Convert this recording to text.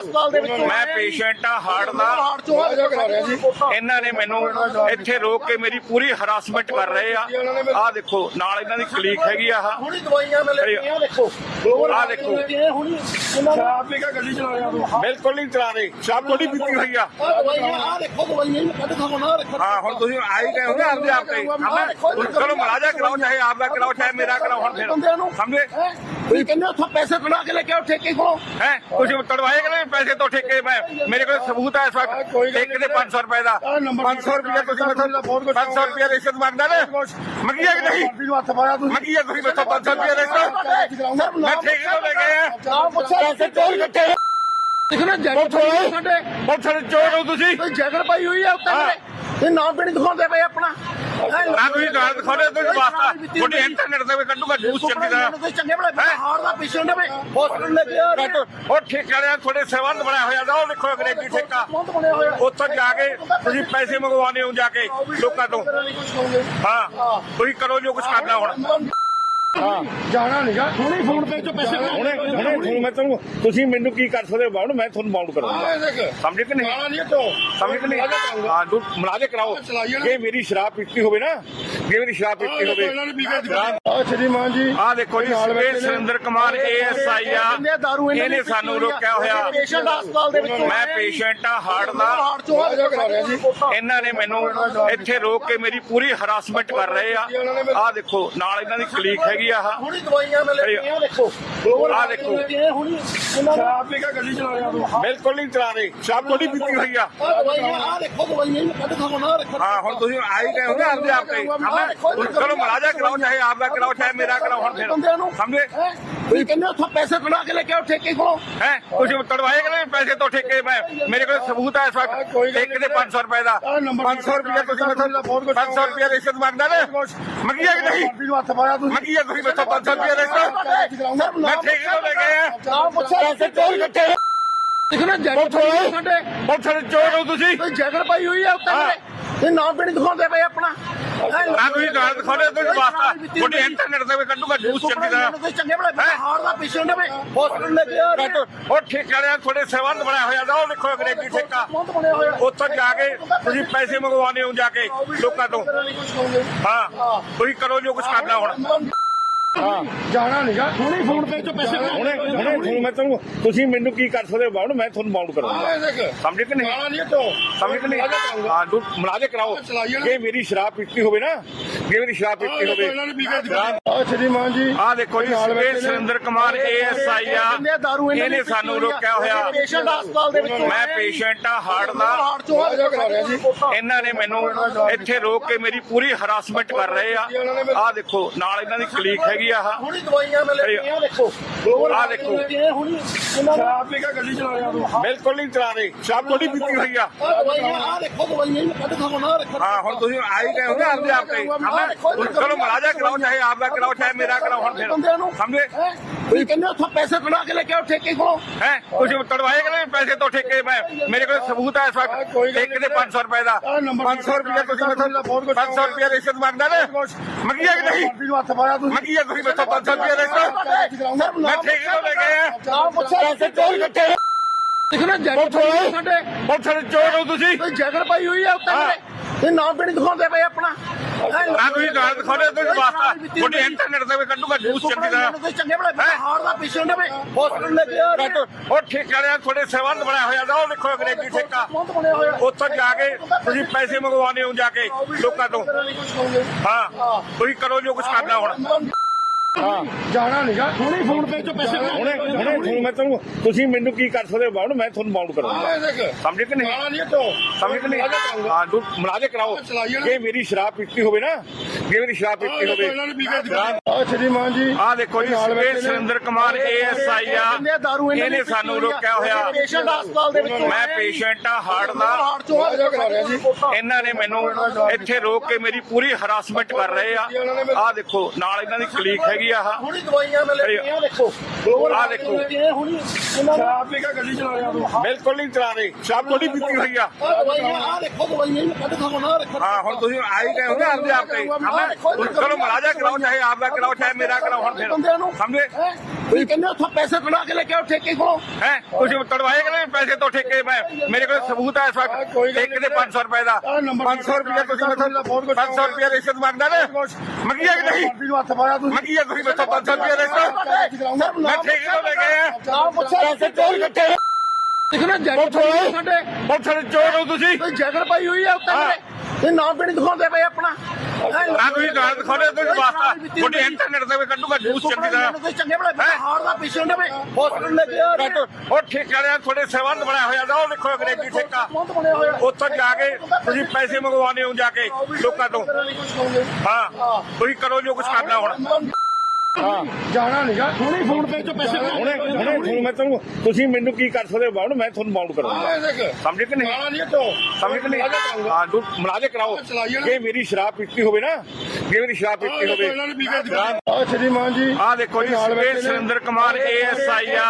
ਹਸਪਤਾਲ ਦੇ ਵਿੱਚ ਮੈਂ ਪੇਸ਼ੈਂਟ ਆ ਹਾਰਟ ਦਾ। ਹਾਰਟ ਚੋਂ ਆ ਕਰਾ ਰਿਹਾ ਜੀ ਇਹਨਾਂ ਨੇ ਮੈਨੂੰ ਇੱਥੇ ਰੋਕ ਕੇ ਮੇਰੀ ਪੂਰੀ ਹਰਾਸਮੈਂਟ ਕਰ ਰਹੇ ਆ। ਆਹ ਦੇਖੋ ਨਾਲ ਇਹਨਾਂ ਦੀ ਕਲੀਕ ਹੈਗੀ ਆ ਆਹ। ਹੁਣੀ ਦਵਾਈਆਂ ਮਿਲ ਰਹੀਆਂ ਦੇਖੋ। ਆਹ ਦੇਖੋ। ਇਹ ਹੁਣੀ ਇਹਨਾਂ ਨੇ ਆਪ ਵੀ ਕਾ ਗੱਡੀ ਚਲਾ ਰਿਹਾ ਤੂੰ ਬਿਲਕੁਲ ਨਹੀਂ ਚਲਾ ਰਹੇ। ਸ਼ਾਪ ਥੋੜੀ ਪੀਤੀ ਹੋਈ ਆ। ਆਹ ਦਵਾਈਆਂ ਆ ਦੇਖੋ ਦਵਾਈਆਂ ਨੂੰ ਕੱਢ ਖਾਓ ਨਾ ਰੱਖੋ ਹਾਂ ਹੁਣ ਤੁਸੀਂ ਆਈ ਗਏ ਹੋ ਨਾ ਆਪਦੇ ਆਪ ਤੇ। ਚਲੋ ਮਲਾਜਾ ਕਰਾਓ ਚਾਹੇ ਆਪ ਦਾ ਕਰਾਓ ਚਾਹੇ ਮੇਰਾ ਕਰਾਓ ਹੁਣ ਫਿਰ। ਸਮਝੇ? ਤੁਸੀਂ ਕਹਿੰਦੇ ਉੱਥੋਂ ਪੈਸੇ ਕਢਾ ਕੇ ਲੈ ਕੇ ਆਓ ਠੇਕੇ ਕੋਲੋਂ? ਹੈ? ਕੁਝ ਤੜਵਾਏ ਕਿ ਪੈਸੇ ਤੋਂ ਠੇਕੇ? ਮੈਂ ਮੇਰੇ ਕੋਲ ਸਬੂਤ ਹੈ ਇਸ ਵਕਤ। ਠੇਕੇ ਦੇ 500 ਰੁਪਏ ਦਾ। 500 ਰੁਪਏ ਤੁਸੀਂ ਮੈਨੂੰ 500 ਰੁਪਏ ਰਿਸ਼ਵਤ ਮੰਗਦਾ ਨੇ। ਮੰਗੀਆ ਕਿ ਨਹੀਂ? ਮੰਗੀਆ ਤੁਸੀਂ। ਮੈਨੂੰ 500 ਰੁਪਏ ਰਿਸ਼ਵਤ ਮੈਂ ਠੇਕੇ ਤੋਂ ਲੈ ਕੇ ਆਇਆ। ਪੈਸੇ ਚੋਰ ਕੱਟੇ ਦੇਖਣਾ ਜੈਕਟ ਪਾਈ ਸਾਡੇ। ਹੁਣ ਸਾਡੇ ਚੋਰ ਹੋ ਤੁਸੀਂ। ਕੋਈ ਜੈਕਟ ਪਾਈ ਹੋਈ ਹੈ ਉੱਤੇ ਮੇਰੇ। ਇਹ ਨਾਮ ਵੀ ਨਹੀਂ ਦਿਖਾਉਂਦੇ ਪਏ ਆਪਣਾ? ਨਾ ਤੁਸੀਂ ਗਾਲ ਦਿਖਾਉਂਦੇ ਤੁਸੀਂ ਵਾਸਤਾ। ਤੁਹਾਡੇ ਇੰਟਰਨੈਟ ਤੇ ਕੱਢੂਗਾ ਜੂਸ ਚੰਗੀ ਤਰ੍ਹਾਂ ਪੇਸ਼ੈਂਟ ਹੈ ਹਸਪੀਟਲ ਲੈ ਕੇ ਆ ਕੱਟ ਉਹ ਠੇਕੇ ਵਾਲਿਆਂ ਤੁਹਾਡੇ ਸੇਵਾਂਦ ਬਣਿਆ ਹੋਇਆ ਦਾ ਉਹ ਦੇਖੋ ਅੰਗਰੇਜ਼ੀ ਠੇਕਾ। ਉੱਥੋਂ ਜਾ ਕੇ ਤੁਸੀਂ ਪੈਸੇ ਮੰਗਵਾਉਂਦੇ ਹੋ ਜਾ ਕੇ ਲੋਕਾਂ ਤੋਂ। ਹਾਂ ਤੁਸੀਂ ਕਰੋ ਜੋ ਕੁਝ ਕਰਨਾ ਹੁਣ। ਜਾਣਾ ਨਹੀਂਗਾ ਹੁਣੇ ਫੋਨ ਪੇ ਚੋਂ ਪੈਸੇ ਹੁਣੇ ਹੁਣੇ ਹੁਣ ਮੈਂ ਤੁਹਾਨੂੰ ਤੁਸੀਂ ਮੈਨੂੰ ਕੀ ਕਰ ਸਕਦੇ ਹੋ? ਬਾਉਣ ਮੈਂ ਤੁਹਾਨੂੰ ਬਾਉਂਡ ਕਰੂੰਗਾ ਸਮਝ ਕਿ ਨਹੀਂ? ਸਮਝ ਕਿ ਹਾਂ ਤੂੰ ਮਲਾਜੇ ਕਰਾਓ। ਜੇ ਮੇਰੀ ਸ਼ਰਾਬ ਪੀਤੀ ਹੋਵੇ ਨਾ ਜੇ ਮੇਰੀ ਸ਼ਰਾਬ ਪੀਤੀ ਹੋਵੇ। ਦਿਖਾ ਆ ਸ਼੍ਰੀਮਾਨ ਜੀ। ਆ ਦੇਖੋ ਜੀ ਸੁਰੇਸ਼ ਸੁਰਿੰਦਰ ਕੁਮਾਰ ਏਐਸਆਈ ਆ। ਇਹਨਾਂ ਸਾਨੂੰ ਰੋਕਿਆ ਹੋਇਆ। ਦੇ ਮੈਂ ਪੇਸ਼ੈਂਟ ਆ ਹਾਰਟ ਦਾ। ਆ। ਇਹਨਾਂ ਨੇ ਮੈਨੂੰ ਇੱਥੇ ਰੋਕ ਕੇ ਮੇਰੀ ਪੂਰੀ ਹਰਾਸਮੈਂਟ ਕਰ ਰਹੇ ਆ। ਆਹ ਦੇਖੋ ਨਾਲ ਇਹਨਾਂ ਦੀ ਕਲੀਕ ਹੈਗੀ ਆ ਦੇਖੋ। ਆਹ ਦੇਖੋ। ਇਹ ਹੁਣੀ ਇਹਨਾਂ ਨੇ ਆਪ ਵੀ ਕਾ ਗੱਡੀ ਚਲਾ ਰਿਹਾ ਤੂੰ ਬਿਲਕੁਲ ਨਹੀਂ ਚਲਾ ਰਹੇ ਸ਼ਾਪ ਥੋੜੀ ਪੀਤੀ ਹੋਈ ਆ ਆਹ ਦਵਾਈਆਂ ਆ ਦੇਖੋ ਦਵਾਈਆਂ ਨੂੰ ਕੱਢ ਖਾਓ ਨਾ ਰੱਖੋ ਹਾਂ ਹੁਣ ਤੁਸੀਂ ਆਈ ਗਏ ਹੋ ਨਾ ਆਪਦੇ ਆਪ ਤੇ ਹਮੇ ਚਲੋ ਮਲਾਜਾ ਕਰਾਓ ਚਾਹੇ ਆਪ ਦਾ ਕਰਾਓ ਚਾਹੇ ਮੇਰਾ ਕਰਾਓ ਹੁਣ ਬੰਦਿਆਂ ਫਿਰ ਨੂੰ ਸਮਝੇ ਹੈਂ? ਤੁਸੀਂ ਕਹਿੰਦੇ ਉੱਥੋਂ ਪੈਸੇ ਕਢਾ ਕੇ ਲੈ ਕੇ ਆਓ ਠੇਕੇ ਕੋਲੋਂ ਹੈ ਕੁਝ ਤੜਵਾਏ ਕਿ ਪੈਸੇ ਤੋਂ ਠੇਕੇ ਮੈਂ ਮੇਰੇ ਕੋਲ ਸਬੂਤ ਹੈ ਇਸ ਵਕਤ ਠੇਕੇ ਦੇ 500 ਰੁਪਏ ਦਾ 500 ਰੁਪਏ ਤੁਸੀਂ ਮੈਨੂੰ 500 ਰੁਪਏ ਰਿਸ਼ਵਤ ਮੰਗਦਾ ਨੇ ਮੰਗੀਆ ਕਿ ਨਹੀਂ ਗੱਡੀ ਨੂੰ ਹੱਥ ਪਾਇਆ ਤੂੰ ਮੰਗੀਆ ਤੁਸੀਂ ਮੈਨੂੰ 500 ਰੁਪਏ ਰਿਸ਼ਵਤ ਮੈਂ ਠੇਕੇ ਤੋਂ ਲੈ ਕੇ ਆਇਆ ਆਹ ਪੁੱਛਿਆ ਪੈਸੇ ਚੋਰ ਕੱਟੇ ਦੇਖਣਾ ਜੈਕਟ ਪਾਈ ਹੋਈ ਸਾਡੇ। ਹੁਣ ਸਾਡੇ ਚੋਰ ਹੋ ਤੁਸੀਂ। ਕੋਈ ਜੈਕਟ ਪਾਈ ਹੋਈ ਹੈ ਉੱਤੇ ਮੇਰੇ? ਇਹ ਨਾਮ ਵੀ ਨਹੀਂ ਦਿਖਾਉਂਦੇ ਪਏ ਆਪਣਾ? ਨਾ ਤੁਸੀਂ ਗਾਲ ਦਿਖਾਉਂਦੇ ਤੁਸੀਂ ਵਾਸਤਾ। ਤੁਹਾਡੇ ਇੰਟਰਨੈਟ ਤੇ ਵੀ ਕੱਢੂਗਾ ਜੂਸ ਚੰਗੀ ਤਰ੍ਹਾਂ। ਕੋਈ ਚੰਗੇ ਬੜੇ ਹਾਰ ਦਾ ਪੇਸ਼ੈਂਟ ਹੈ ਹਸਪੀਟਲ ਲੈ ਕੇ ਆ ਕੱਟ ਉਹ ਠੇਕੇ ਵਾਲਿਆਂ ਤੁਹਾਡੇ ਹੋਇਆ ਦਾ ਉਹ ਅੰਗਰੇਜ਼ੀ। ਉੱਥੋਂ ਜਾ ਕੇ ਤੁਸੀਂ ਪੈਸੇ ਮੰਗਵਾਉਂਦੇ ਹੋ ਜਾ ਕੇ ਲੋਕਾਂ ਤੋਂ। ਹਾਂ ਤੁਸੀਂ ਕਰੋ ਜੋ ਕੁਝ ਕਰਨਾ ਹੁਣ। ਜਾਣਾ ਨਹੀਂਗਾ ਹੁਣੇ ਫੋਨ ਪੇ ਚੋਂ ਪੈਸੇ ਹੁਣੇ ਹੁਣੇ ਹੁਣ ਮੈਂ ਤੁਹਾਨੂੰ ਤੁਸੀਂ ਮੈਨੂੰ ਕੀ ਕਰ ਸਕਦੇ ਹੋ? ਬਾਉਣ ਮੈਂ ਤੁਹਾਨੂੰ ਬਾਉਂਡ ਕਰੂੰਗਾ ਦੇਖ। ਸਮਝ ਕਿ ਨਹੀਂ? ਜਾਣਾ ਨਹੀਂ ਤੋ। ਸਮਝ ਕਿ ਨਹੀਂ? ਹਾਂ ਤੂੰ ਮਲਾਜੇ ਕਰਾਓ ਜੇ ਮੇਰੀ ਸ਼ਰਾਬ ਪੀਤੀ ਹੋਵੇ ਨਾ ਜੇ ਮੇਰੀ ਸ਼ਰਾਬ ਪੀਤੀ ਹੋਵੇ। ਆ ਸ਼੍ਰੀਮਾਨ ਜੀ। ਆ ਦੇਖੋ ਜੀ ਸੁਰੇਸ਼ ਸੁਰਿੰਦਰ ਕੁਮਾਰ ਏਐਸਆਈ ਆ। ਇਹਨਾਂ ਸਾਨੂੰ ਰੋਕਿਆ ਹੋਇਆ। ਮੈਂ ਪੇਸ਼ੈਂਟ ਆ ਹਾਰਟ ਦਾ। ਆ ਇਹਨਾਂ ਨੇ ਮੈਨੂੰ ਇੱਥੇ ਰੋਕ ਕੇ ਮੇਰੀ ਪੂਰੀ ਹਰਾਸਮੈਂਟ ਕਰ ਰਹੇ ਆ। ਆਹ ਦੇਖੋ ਨਾਲ ਇਹਨਾਂ ਦੀ ਕਲੀਕ ਹੈਗੀ ਆ ਆਹ। ਹੁਣੀ ਦਵਾਈਆਂ ਮਿਲ ਰਹੀਆਂ ਦੇਖੋ। ਕਾ ਗੱਡੀ ਚਲਾ ਰਿਹਾ ਤੂੰ। ਬਿਲਕੁਲ ਨਹੀਂ ਚਲਾ ਰਹੇ। ਸ਼ਾਪ ਥੋੜੀ ਪੀਤੀ ਹੋਈ ਆ। ਆ ਦੇਖੋ ਦਵਾਈਆਂ ਕੱਢ ਨਾ ਰੱਖੋ ਹਾਂ ਹੁਣ ਤੁਸੀਂ ਆਈ ਗਏ ਹੋ ਨਾ ਆਪਦੇ ਆਪ ਤੇ। ਚਲੋ ਮਲਾਜਾ ਕਰਾਓ ਚਾਹੇ ਆਪ ਦਾ ਕਰਾਓ ਚਾਹੇ ਮੇਰਾ ਕਰਾਓ ਹੁਣ ਫਿਰ ਬੰਦਿਆਂ ਨੂੰ ਹੈਂ? ਤੁਸੀਂ ਕਹਿੰਦੇ ਉੱਥੋਂ ਪੈਸੇ ਤੇ ਸਮਝੇ? ਤੁਸੀਂ ਕਹਿੰਦੇ ਉੱਥੋਂ ਪੈਸੇ ਕਢਾ ਕੇ ਲੈ ਕੇ ਆਓ ਠੇਕੇ ਕੋਲੋਂ? ਹੈ? ਕੁਝ ਤੜਵਾਏ ਕਿ ਪੈਸੇ ਤੋਂ ਠੇਕੇ? ਮੈਂ ਮੇਰੇ ਕੋਲ ਸਬੂਤ ਹੈ ਇਸ ਵਕਤ। ਠੇਕੇ ਦੇ 500 ਰੁਪਏ ਦਾ। 500 ਰੁਪਏ ਤੁਸੀਂ ਮੈਨੂੰ 500 ਰੁਪਏ ਰਿਸ਼ਵਤ ਮੰਗਦਾ ਨੇ। ਮੰਗੀਆ ਕਿ ਨਹੀਂ? ਗੱਡੀ ਨੂੰ ਹੱਥ ਪਾਇਆ ਤੂੰ ਮੰਗੀਆ ਤੁਸੀਂ ਮੈਨੂੰ 500 ਰੁਪਏ ਰਿਸ਼ਵਤ ਮੈਂ ਠੇਕੇ ਤੋਂ ਲੈ ਕੇ ਆਇਆ। ਆਹ ਪੁੱਛਿਆ ਪੈਸੇ ਚੋਰ ਕੱਟੇ ਦੇਖਣਾ ਜੈਕਟ ਪਾਈ ਹੋਈ ਸਾਡੇ। ਹੁਣ ਸਾਡੇ ਚੋਰ ਹੋ ਤੁਸੀਂ। ਕੋਈ ਜੈਕਟ ਪਾਈ ਹੋਈ ਹੈ ਉੱਤੇ ਮੇਰੇ। ਇਹ ਨਾਮ ਵੀ ਨਹੀਂ ਦਿਖਾਉਂਦੇ ਪਏ ਆਪਣਾ। ਨਾ ਤੁਸੀਂ ਗਾਲ ਦਿਖਾਉਂਦੇ ਤੁਸੀਂ ਵਾਸਤਾ ਤੁਹਾਡੇ ਇੰਟਰਨੈਟ ਤੇ ਵੀ ਕੱਢੂਗਾ ਜੂਸ ਚੰਗੀ ਕੋਈ ਚੰਗੇ ਬੜੇ ਹਾਰ ਦਾ ਪੇਸ਼ੈਂਟ ਹੈ ਹਸਪੀਟਲ ਲੈ ਕੇ ਆ ਕੱਟ ਉਹ ਠੇਕੇ ਵਾਲਿਆਂ ਤੁਹਾਡੇ ਸੇਵਾਂਦ ਬਣਿਆ ਹੋਇਆ ਦਾ ਉਹ ਦੇਖੋ ਅੰਗਰੇਜ਼ੀ ਠੇਕਾ। ਉੱਥੋਂ ਜਾ ਕੇ ਤੁਸੀਂ ਪੈਸੇ ਮੰਗਵਾਉਂਦੇ ਹੋ ਜਾ ਕੇ ਲੋਕਾਂ ਤੋਂ। ਹਾਂ ਤੁਸੀਂ ਕਰੋ ਜੋ ਕੁਝ ਕਰਨਾ ਹੁਣ। ਜਾਣਾ ਨਹੀਂਗਾ ਹੁਣੇ ਫੋਨ ਪੇ ਚੋਂ ਪੈਸੇ ਹੁਣੇ ਹੁਣੇ ਹੁਣ ਮੈਂ ਤੁਹਾਨੂੰ ਤੁਸੀਂ ਮੈਨੂੰ ਕੀ ਕਰ ਸਕਦੇ ਹੋ ਮੈਂ ਤੁਹਾਨੂੰ ਬਾਉਂਡ ਕਰੂੰਗਾ ਦੇਖ। ਸਮਝ ਕਿ ਨਹੀਂ? ਜਾਣਾ ਨਹੀਂ ਤੋ ਸਮਝ ਕਿ ਨਹੀਂ? ਹਾਂ ਤੂੰ ਮਲਾਜੇ ਕਰਾਓ। ਜੇ ਮੇਰੀ ਸ਼ਰਾਬ ਪੀਤੀ ਹੋਵੇ ਨਾ ਜੇ ਮੇਰੀ ਸ਼ਰਾਬ ਪੀਤੀ ਹੋਵੇ। ਇਹਨਾਂ ਨੇ ਪੀ ਕੇ ਦਿਖਾ ਆ ਸ਼੍ਰੀਮਾਨ ਜੀ। ਆ ਦੇਖੋ ਜੀ ਸੁਰੇਸ਼ ਸੁਰਿੰਦਰ ਕੁਮਾਰ ਏਐਸਆਈ ਆ। ਕਹਿੰਦੇ ਦਾਰੂ ਇਹਨਾਂ ਇਹਨੇ ਸਾਨੂੰ ਰੋਕਿਆ ਹੋਇਆ। ਪੇਸ਼ੈਂਟ ਮੈਂ ਆ ਹਾਰਟ ਦਾ। ਆ ਇਹਨਾਂ ਨੇ ਮੈਨੂੰ ਇੱਥੇ ਰੋਕ ਕੇ ਮੇਰੀ ਪੂਰੀ ਹਰਾਸਮੈਂਟ ਕਰ ਰਹੇ ਆ। ਆਹ ਦੇਖੋ ਨਾਲ ਇਹਨਾਂ ਦੀ ਕਲੀਕ ਹੈਗੀ ਆ ਆਹ। ਹੁਣੀ ਦਵਾਈਆਂ ਮਿਲ ਰਹੀਆਂ ਦੇਖੋ। ਆਹ ਦੇਖੋ। ਇਹ ਹੁਣੀ ਇਹਨਾਂ ਨੇ ਕਾ ਗੱਡੀ ਚਲਾ ਰਿਹਾ ਤੂੰ? ਬਿਲਕੁਲ ਨਹੀਂ ਚਲਾ ਰਹੇ। ਸ਼ਾਪ ਥੋੜੀ ਪੀਤੀ ਹੋਈ ਆ। ਆਹ ਦਵਾਈਆਂ ਆ ਦੇਖੋ ਦਵਾਈਆਂ ਨੂੰ ਕੱਢ ਖਾਓ ਨਾ ਰੱਖੋ ਹਾਂ ਹੁਣ ਤੁਸੀਂ ਆਈ ਗਏ ਹੋ ਨਾ ਆਪਦੇ ਆਪ ਤੇ। ਚਲੋ ਮਹਾਰਾਜਾ ਕਰਾਓ ਚਾਹੇ ਆਪ ਦਾ ਕਰਾਓ ਚਾਹੇ ਮੇਰਾ ਕਰਾਓ ਹੁਣ ਫਿਰ। ਸਮਝੇ? ਤੁਸੀਂ ਕਹਿੰਦੇ ਉੱਥੋਂ ਪੈਸੇ ਕਢਾ ਕੇ ਲੈ ਕੇ ਆਓ ਠੇਕੇ ਕੋਲੋਂ? ਹੈ? ਤੁਸੀਂ ਤੜਵਾਏ ਕਿ ਨਹੀਂ ਪੈਸੇ ਤੋਂ ਠੇਕੇ? ਮੈਂ ਮੇਰੇ ਕੋਲ ਸਬੂਤ ਹੈ ਇਸ ਵਕਤ। ਠੇਕੇ ਦੇ 500 ਰੁਪਏ ਦਾ। 500 ਰੁਪਏ ਤੁਸੀਂ ਮੈਨੂੰ 500 ਰੁਪਏ ਰਿਸ਼ਵਤ ਮੰਗਦਾ ਨਾ? ਮੰਗੀਆ ਕਿ ਨਹੀਂ? ਮੰਗੀਆ ਤੁਸੀਂ। ਮੈਨੂੰ 500 ਰੁਪਏ ਰਿਸ਼ਵਤ ਮੈਂ ਠੇਕੇ ਤੋਂ ਲੈ ਕੇ ਆਇਆ। ਪੈਸੇ ਚੋਰ ਕਿੱਥੇ ਦਿਖਣਾ ਜੈਕਟ ਪਾਈ ਸਾਡੇ। ਬਹੁਤ ਸਾਰੇ ਚੋਰ ਹੋ ਤੁਸੀਂ। ਕੋਈ ਜੈਕਟ ਪਾਈ ਹੋਈ ਆ ਉੱਤੇ ਇਹ ਨਾਮ ਵੀ ਨਹੀਂ ਦਿਖਾਉਂਦੇ ਪਏ ਆਪਣਾ? ਨਾ ਤੁਸੀਂ ਜਾਣ ਦਿਖਾਉਣੇ ਤੁਸੀਂ ਵਾਸਤਾ ਤੁਹਾਡੇ ਇੰਟਰਨੈਟ ਤੇ ਕੱਢੂਗਾ ਜੂਸ ਚੰਗੀ ਬੜੇ ਹਾਰ ਦਾ ਪੇਸ਼ੈਂਟ ਹੈ ਹਸਪੀਟਲ ਲੈ ਆ ਕੱਟੋ ਉਹ ਠੇਕੇ ਵਾਲਿਆਂ ਤੁਹਾਡੇ ਸੇਵੰਦ ਬਣਿਆ ਹੋਇਆ ਦਾ ਉਹ ਦੇਖੋ ਅੰਗਰੇਜ਼ੀ ਠੇਕਾ। ਆ। ਉੱਥੋਂ ਜਾ ਕੇ ਤੁਸੀਂ ਪੈਸੇ ਮੰਗਵਾਉਂਦੇ ਹੋ ਜਾ ਕੇ ਲੋਕਾਂ ਤੋਂ। ਹਾਂ ਤੁਸੀਂ ਕਰੋ ਜੋ ਕੁਝ ਕਰਨਾ ਹੁਣ। ਜਾਣਾ ਨਹੀਂਗਾ ਹੁਣੇ ਫੋਨ ਪੇ ਚੋਂ ਪੈਸੇ ਹੁਣੇ ਹੁਣੇ ਹੁਣ ਮੈਂ ਤੁਹਾਨੂੰ ਤੁਸੀਂ ਮੈਨੂੰ ਕੀ ਕਰ ਸਕਦੇ ਹੋ ਬਾਉਣ ਮੈਂ ਤੁਹਾਨੂੰ ਬਾਉਂਡ ਕਰੂੰਗਾ ਸਮਝ ਕਿ ਨਹੀਂ? ਜਾਣਾ ਨਹੀਂ ਤੋਂ ਸਮਝ ਕਿ ਨਹੀਂ? ਹਾਂ ਤੂੰ ਮਲਾਜੇ ਕਰਾਓ। ਜੇ ਮੇਰੀ ਸ਼ਰਾਬ ਪੀਤੀ ਹੋਵੇ ਨਾ ਜੇ ਮੇਰੀ ਸ਼ਰਾਬ ਪੀਤੀ ਹੋਵੇ। ਆ ਸ਼੍ਰੀਮਾਨ ਜੀ। ਆ ਦੇਖੋ ਜੀ ਸੁਰੇਸ਼ ਸੁਰਿੰਦਰ ਕੁਮਾਰ ਏਐਸਆਈ ਆ।